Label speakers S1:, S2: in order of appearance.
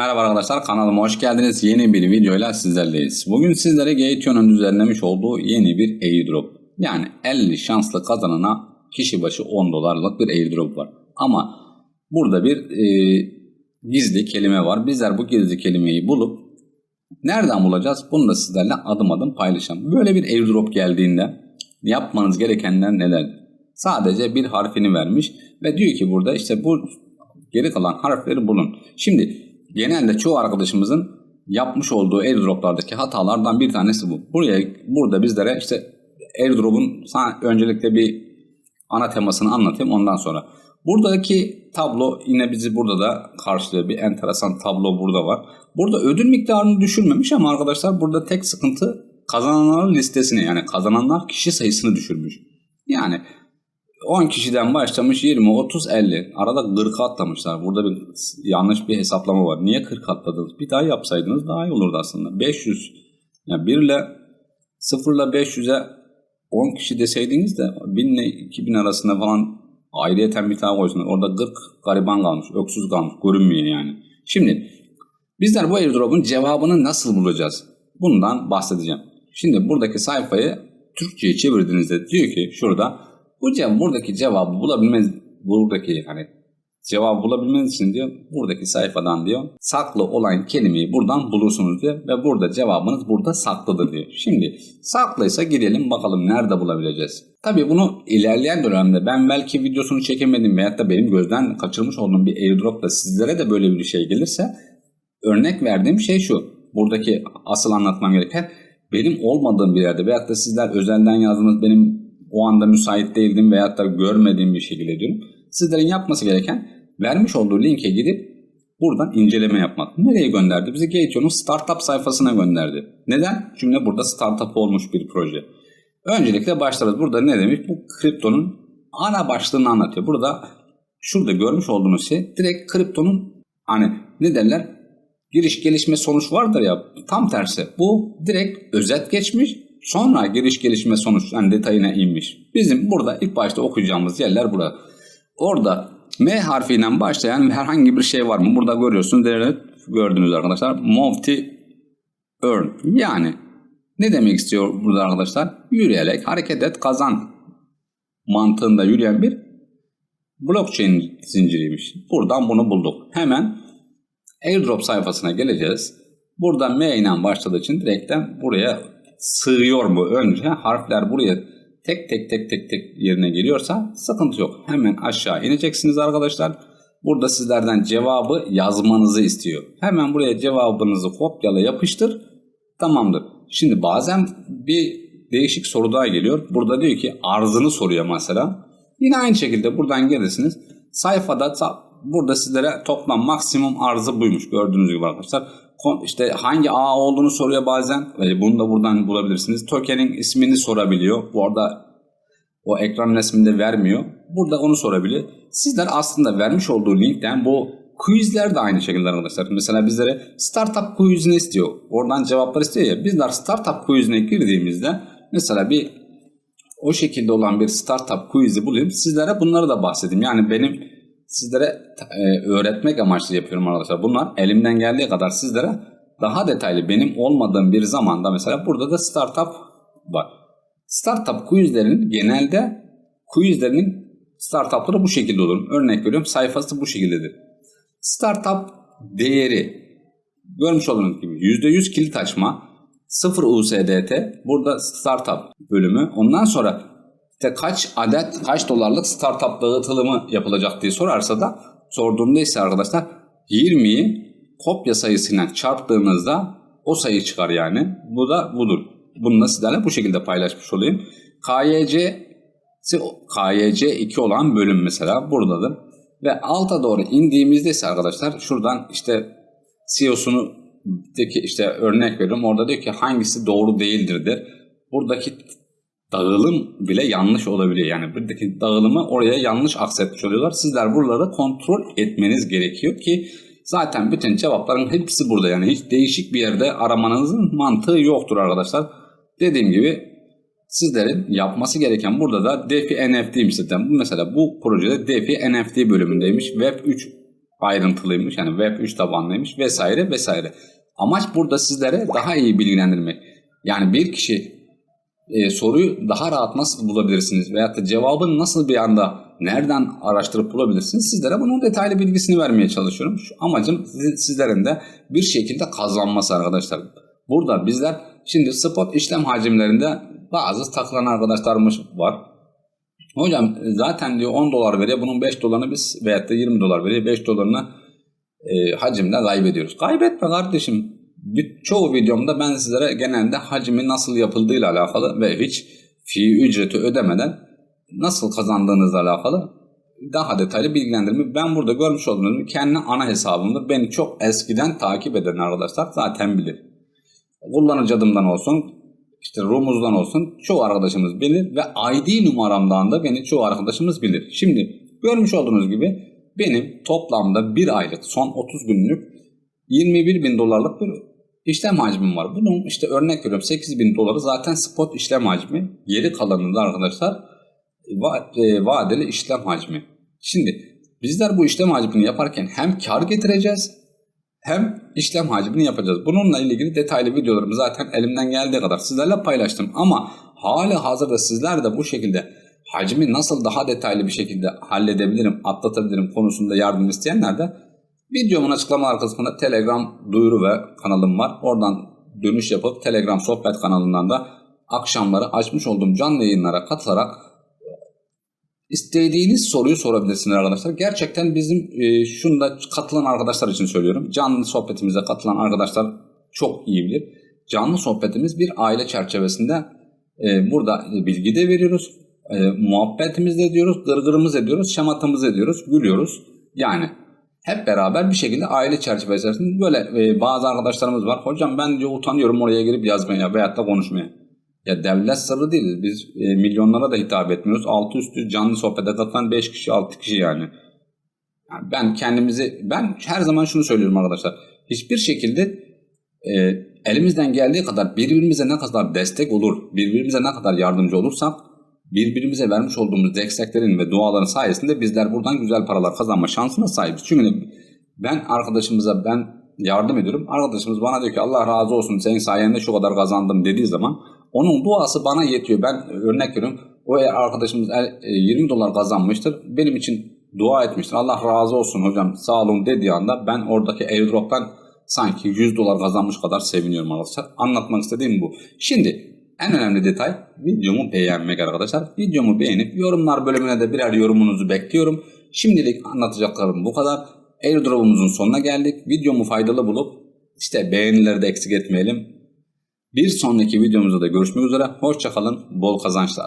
S1: Merhaba arkadaşlar kanalıma hoş geldiniz. Yeni bir videoyla sizlerleyiz. Bugün sizlere Gateon'un düzenlemiş olduğu yeni bir airdrop. Yani 50 şanslı kazanana kişi başı 10 dolarlık bir airdrop var. Ama burada bir e, gizli kelime var. Bizler bu gizli kelimeyi bulup nereden bulacağız? Bunu da sizlerle adım adım paylaşacağım. Böyle bir airdrop geldiğinde yapmanız gerekenler neler? Sadece bir harfini vermiş ve diyor ki burada işte bu geri kalan harfleri bulun. Şimdi genelde çoğu arkadaşımızın yapmış olduğu airdroplardaki hatalardan bir tanesi bu. Buraya burada bizlere işte airdrop'un öncelikle bir ana temasını anlatayım ondan sonra. Buradaki tablo yine bizi burada da karşılıyor. Bir enteresan tablo burada var. Burada ödül miktarını düşürmemiş ama arkadaşlar burada tek sıkıntı kazananların listesini yani kazananlar kişi sayısını düşürmüş. Yani 10 kişiden başlamış 20, 30, 50. Arada 40 atlamışlar. Burada bir yanlış bir hesaplama var. Niye 40 atladınız? Bir daha yapsaydınız daha iyi olurdu aslında. 500. Yani 1 ile 0 ile 500'e 10 kişi deseydiniz de 1000 ile 2000 arasında falan ayrıyeten bir tane koysunlar. Orada 40 gariban kalmış, öksüz kalmış. Görünmüyor yani. Şimdi bizler bu airdrop'un cevabını nasıl bulacağız? Bundan bahsedeceğim. Şimdi buradaki sayfayı Türkçe'ye çevirdiğinizde diyor ki şurada cevap buradaki cevabı bulabilmeniz buradaki hani cevabı bulabilmeniz için diyor buradaki sayfadan diyor saklı olan kelimeyi buradan bulursunuz diyor ve burada cevabınız burada saklıdır diyor. Şimdi saklıysa gidelim bakalım nerede bulabileceğiz. Tabii bunu ilerleyen dönemde ben belki videosunu çekemedim veyahut da benim gözden kaçırmış olduğum bir airdrop da sizlere de böyle bir şey gelirse örnek verdiğim şey şu. Buradaki asıl anlatmam gereken benim olmadığım bir yerde veyahut da sizler özelden yazdınız benim o anda müsait değildim veyahut da görmediğim bir şekilde diyorum. Sizlerin yapması gereken vermiş olduğu linke gidip buradan inceleme yapmak. Nereye gönderdi? Bizi Gateon'un startup sayfasına gönderdi. Neden? Çünkü burada startup olmuş bir proje. Öncelikle başlarız. Burada ne demiş? Bu kriptonun ana başlığını anlatıyor. Burada şurada görmüş olduğunuz şey direkt kriptonun hani ne derler? Giriş gelişme sonuç vardır ya tam tersi. Bu direkt özet geçmiş Sonra giriş gelişme sonuç yani detayına inmiş. Bizim burada ilk başta okuyacağımız yerler burada. Orada M harfiyle başlayan herhangi bir şey var mı? Burada görüyorsunuz. Gördünüz arkadaşlar. Multi earn. Yani ne demek istiyor burada arkadaşlar? Yürüyerek hareket et kazan mantığında yürüyen bir blockchain zinciriymiş. Buradan bunu bulduk. Hemen airdrop sayfasına geleceğiz. Burada M ile başladığı için direkten buraya sığıyor mu önce harfler buraya tek tek tek tek tek yerine geliyorsa sıkıntı yok. Hemen aşağı ineceksiniz arkadaşlar. Burada sizlerden cevabı yazmanızı istiyor. Hemen buraya cevabınızı kopyala yapıştır. Tamamdır. Şimdi bazen bir değişik soru daha geliyor. Burada diyor ki arzını soruyor mesela. Yine aynı şekilde buradan gelirsiniz. Sayfada burada sizlere toplam maksimum arzı buymuş. Gördüğünüz gibi arkadaşlar işte hangi ağ olduğunu soruyor bazen. Bunu da buradan bulabilirsiniz. Token'in ismini sorabiliyor. Bu arada o ekran resminde vermiyor. Burada onu sorabiliyor. Sizler aslında vermiş olduğu linkten bu quizler de aynı şekilde arkadaşlar. Mesela bizlere startup quizini istiyor. Oradan cevaplar istiyor ya. Bizler startup quizine girdiğimizde mesela bir o şekilde olan bir startup quiz'i bulayım. Sizlere bunları da bahsedeyim. Yani benim sizlere e, öğretmek amaçlı yapıyorum arkadaşlar. Bunlar elimden geldiği kadar sizlere daha detaylı benim olmadığım bir zamanda mesela burada da startup var. Startup quizlerin genelde quizlerinin startupları bu şekilde olur. Örnek veriyorum sayfası bu şekildedir. Startup değeri görmüş olduğunuz gibi %100 kilit açma 0 USDT burada startup bölümü. Ondan sonra işte kaç adet kaç dolarlık startup dağıtılımı yapılacak diye sorarsa da sorduğumda ise arkadaşlar 20'yi kopya sayısıyla çarptığınızda o sayı çıkar yani. Bu da budur. Bunu da sizlerle bu şekilde paylaşmış olayım. KYC KYC 2 olan bölüm mesela buradadır. Ve alta doğru indiğimizde ise arkadaşlar şuradan işte CEO'sunu işte örnek veriyorum. Orada diyor ki hangisi doğru değildir der. Buradaki dağılım bile yanlış olabiliyor. Yani buradaki dağılımı oraya yanlış aksetmiş oluyorlar. Sizler buraları kontrol etmeniz gerekiyor ki zaten bütün cevapların hepsi burada. Yani hiç değişik bir yerde aramanızın mantığı yoktur arkadaşlar. Dediğim gibi sizlerin yapması gereken burada da DeFi NFT'ymiş zaten. Mesela bu projede DeFi NFT bölümündeymiş. Web 3 ayrıntılıymış. Yani web 3 tabanlıymış vesaire vesaire. Amaç burada sizlere daha iyi bilgilendirmek. Yani bir kişi e, soruyu daha rahat nasıl bulabilirsiniz veyahut da cevabını nasıl bir anda nereden araştırıp bulabilirsiniz sizlere bunun detaylı bilgisini vermeye çalışıyorum. Şu amacım sizlerin de bir şekilde kazanması arkadaşlar. Burada bizler şimdi spot işlem hacimlerinde bazı takılan arkadaşlarımız var. Hocam zaten diyor 10 dolar veriyor bunun 5 dolarını biz veyahut da 20 dolar veriyor 5 dolarını e, hacimde kaybediyoruz. Kaybetme kardeşim. Çoğu videomda ben sizlere genelde hacmi nasıl yapıldığıyla alakalı ve hiç fi ücreti ödemeden nasıl kazandığınızla alakalı daha detaylı bilgilendirme. Ben burada görmüş olduğunuz kendi ana hesabımda beni çok eskiden takip eden arkadaşlar zaten bilir. Kullanıcı adımdan olsun, işte Rumuz'dan olsun çoğu arkadaşımız bilir ve ID numaramdan da beni çoğu arkadaşımız bilir. Şimdi görmüş olduğunuz gibi benim toplamda bir aylık son 30 günlük 21 bin dolarlık bir işlem hacmim var. Bunun işte örnek veriyorum 8 bin doları zaten spot işlem hacmi. Geri kalanında arkadaşlar va- e, vadeli işlem hacmi. Şimdi bizler bu işlem hacmini yaparken hem kar getireceğiz hem işlem hacmini yapacağız. Bununla ilgili detaylı videolarımı zaten elimden geldiği kadar sizlerle paylaştım. Ama hali hazırda sizler de bu şekilde hacmi nasıl daha detaylı bir şekilde halledebilirim, atlatabilirim konusunda yardım isteyenler de videomun açıklamalar kısmında Telegram duyuru ve kanalım var. Oradan dönüş yapıp Telegram sohbet kanalından da akşamları açmış olduğum canlı yayınlara katılarak istediğiniz soruyu sorabilirsiniz arkadaşlar. Gerçekten bizim e, şunu da katılan arkadaşlar için söylüyorum. Canlı sohbetimize katılan arkadaşlar çok iyi bilir. Canlı sohbetimiz bir aile çerçevesinde e, burada bilgi de veriyoruz. E, muhabbetimiz de ediyoruz, gırgırımız ediyoruz, şamatamız ediyoruz, gülüyoruz. Yani hep beraber bir şekilde aile çerçevesinde böyle e, bazı arkadaşlarımız var. Hocam ben diyor utanıyorum oraya girip yazmaya veyahut da konuşmaya. Ya devlet sırrı değiliz. Biz e, milyonlara da hitap etmiyoruz. Altı üstü canlı sohbete katılan 5 kişi 6 kişi yani. yani. Ben kendimizi ben her zaman şunu söylüyorum arkadaşlar. Hiçbir şekilde e, elimizden geldiği kadar birbirimize ne kadar destek olur, birbirimize ne kadar yardımcı olursak birbirimize vermiş olduğumuz desteklerin ve duaların sayesinde bizler buradan güzel paralar kazanma şansına sahibiz. Çünkü ben arkadaşımıza ben yardım ediyorum. Arkadaşımız bana diyor ki Allah razı olsun senin sayende şu kadar kazandım dediği zaman onun duası bana yetiyor. Ben örnek veriyorum. O arkadaşımız 20 dolar kazanmıştır. Benim için dua etmiştir. Allah razı olsun hocam sağ olun dediği anda ben oradaki airdrop'tan sanki 100 dolar kazanmış kadar seviniyorum arkadaşlar. Anlatmak istediğim bu. Şimdi en önemli detay videomu beğenmek arkadaşlar. Videomu beğenip yorumlar bölümüne de birer yorumunuzu bekliyorum. Şimdilik anlatacaklarım bu kadar. Airdrop'umuzun sonuna geldik. Videomu faydalı bulup işte beğenileri de eksik etmeyelim. Bir sonraki videomuzda da görüşmek üzere. Hoşçakalın. Bol kazançlar.